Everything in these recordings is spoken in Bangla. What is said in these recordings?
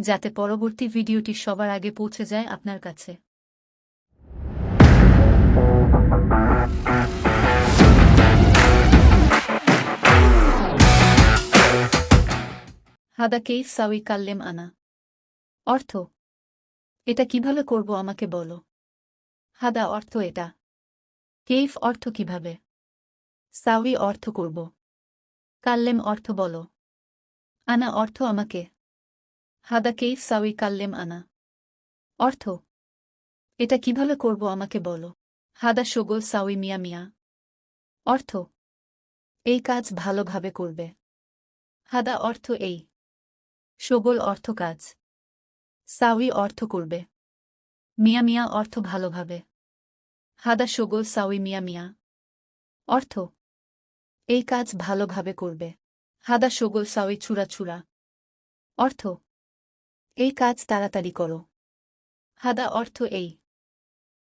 যাতে পরবর্তী ভিডিওটি সবার আগে পৌঁছে যায় আপনার কাছে। কেইফ সাউই কাল্লেম আনা। অর্থ, এটা কীভাবে করব আমাকে বলো। হাদা অর্থ এটা। কেইফ অর্থ কীভাবে? সাউই অর্থ করব। কাল্লেম অর্থ বলো। আনা অর্থ আমাকে। হাদা কেইফ সাউই কাল্লেম আনা। অর্থ, এটা কীভাবে করব আমাকে বলো। হাদা শোগল সাউই মিয়া মিয়া। অর্থ, এই কাজ ভালোভাবে করবে। হাদা অর্থ এই। শোগল অর্থ কাজ। সাউই অর্থ করবে। মিয়া মিয়া অর্থ ভালোভাবে। হাদা শোগল সাউই মিয়া মিয়া। অর্থ, এই কাজ ভালোভাবে করবে। হাদা শোগল সাউই ছুরা ছুরা অর্থ এই কাজ তাড়াতাড়ি করো। হাদা অর্থ এই।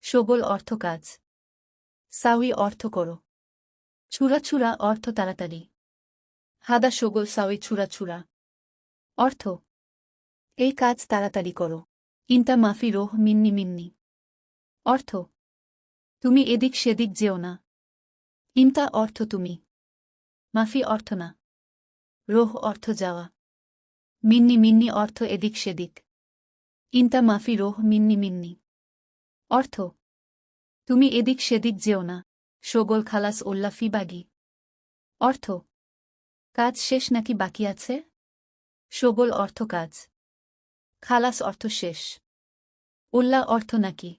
শোগল অর্থ কাজ। সাউই অর্থ করো। ছুরা ছুরা অর্থ তাড়াতাড়ি। হাদা শোগল সাউই ছুরা ছুরা অর্থ, এই কাজ তাড়াতাড়ি করো। ইন্তা মাফি রোহ মিন্নি মিন্নি। অর্থ, তুমি এদিক সেদিক যেও না। ইন্তা অর্থ তুমি। মাফি অর্থ না। রোহ অর্থ যাওয়া। মিন্নি মিন্নি অর্থ এদিক সেদিক। ইন্তা মাফি রোহ মিন্নি মিন্নি। অর্থ, তুমি এদিক সেদিক যেও না, শোগল খালাস ওল্লাফি বাগি। অর্থ, কাজ শেষ নাকি বাকি আছে? শোগল অর্থ কাজ। খালাস অর্থ শেষ। উল্লা অর্থ নাকি?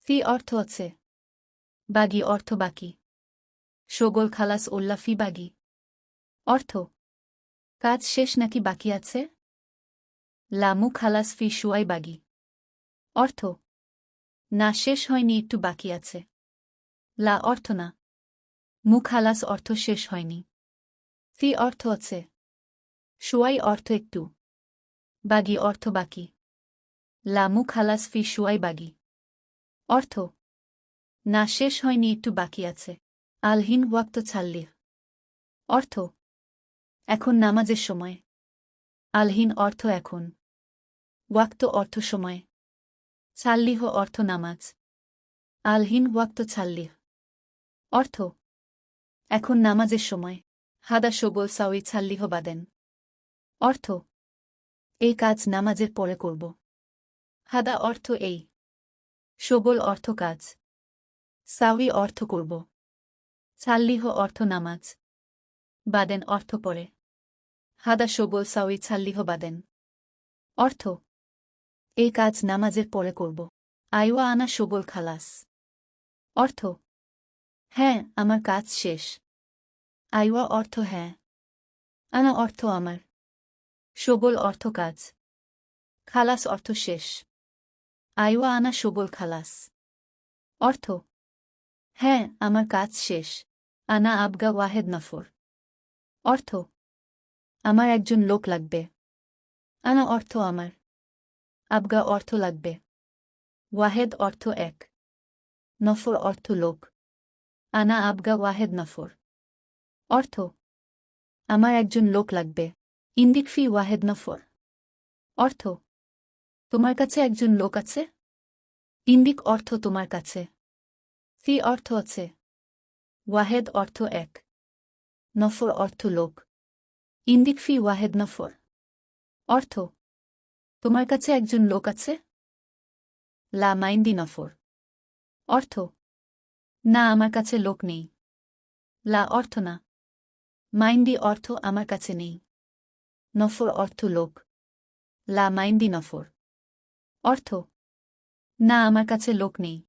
ফি অর্থ আছে। বাগি অর্থ বাকি। শোগল খালাস ওল্লাফি বাগি। অর্থ কাজ শেষ নাকি বাকি আছে? লামু খালাস ফি শুয়াই বাগি। অর্থ, না শেষ হয়নি, একটু বাকি আছে। লা অর্থ, না। মু খালাস অর্থ শেষ হয়নি। ফি অর্থ আছে। শুয়াই অর্থ একটু। বাগি অর্থ বাকি। লামু খালাস ফি শুয়াই বাগি। অর্থ, না শেষ হয়নি, একটু বাকি আছে। আলহিন ওয়াক্ত ছাল্লিহ। অর্থ এখন নামাজের সময়। আলহিন অর্থ এখন। ওয়াক্ত অর্থ সময়। ছাল্লিহ অর্থ নামাজ। আলহিন ওয়াক্ত ছাল্লিহ। অর্থ, এখন নামাজের সময়। হাদা সবল সাউই ছাল্লিহ বাদেন। অর্থ, এই কাজ নামাজের পরে করব। হাদা অর্থ এই। সবল অর্থ কাজ। সাউই অর্থ করব। ছাল্লিহ অর্থ নামাজ। বাদেন অর্থ পরে। হাদা সবল সাউই ছাল্লিহ বাদেন। অর্থ, এই কাজ নামাজের পরে করব। আইওয়া আনা সবল খালাস। অর্থ হ্যাঁ আমার কাজ শেষ। আইওয়া অর্থ হ্যাঁ। আনা অর্থ, আমার। সবল অর্থ, কাজ। খালাস অর্থ, শেষ। আইওয়া আনা সবল খালাস। অর্থ হ্যাঁ আমার কাজ শেষ। আনা আবগা ওয়াহেদ নফর। অর্থ আমার একজন লোক লাগবে। আনা অর্থ আমার। আবগা অর্থ লাগবে। ওয়াহেদ অর্থ এক। নফর অর্থ লোক। আনা আবগা ওয়াহেদ নফর। অর্থ, আমার একজন লোক লাগবে। ইন্দিক ফি ওয়াহেদ নফর। অর্থ, তোমার কাছে একজন লোক আছে? ইন্দিক অর্থ তোমার কাছে। ফি অর্থ আছে। ওয়াহেদ অর্থ এক। নফর অর্থ লোক। ইন্দিক ফি ওয়াহেদ নফর। অর্থ, তোমার কাছে একজন লোক আছে? লা মাইন্দি নফর। অর্থ, না, আমার কাছে লোক নেই। লা অর্থ না। মাইন্দি অর্থ আমার কাছে নেই। নফর অর্থ লোক। লা মাইন্দি নফর। অর্থ, না, আমার কাছে লোক নেই।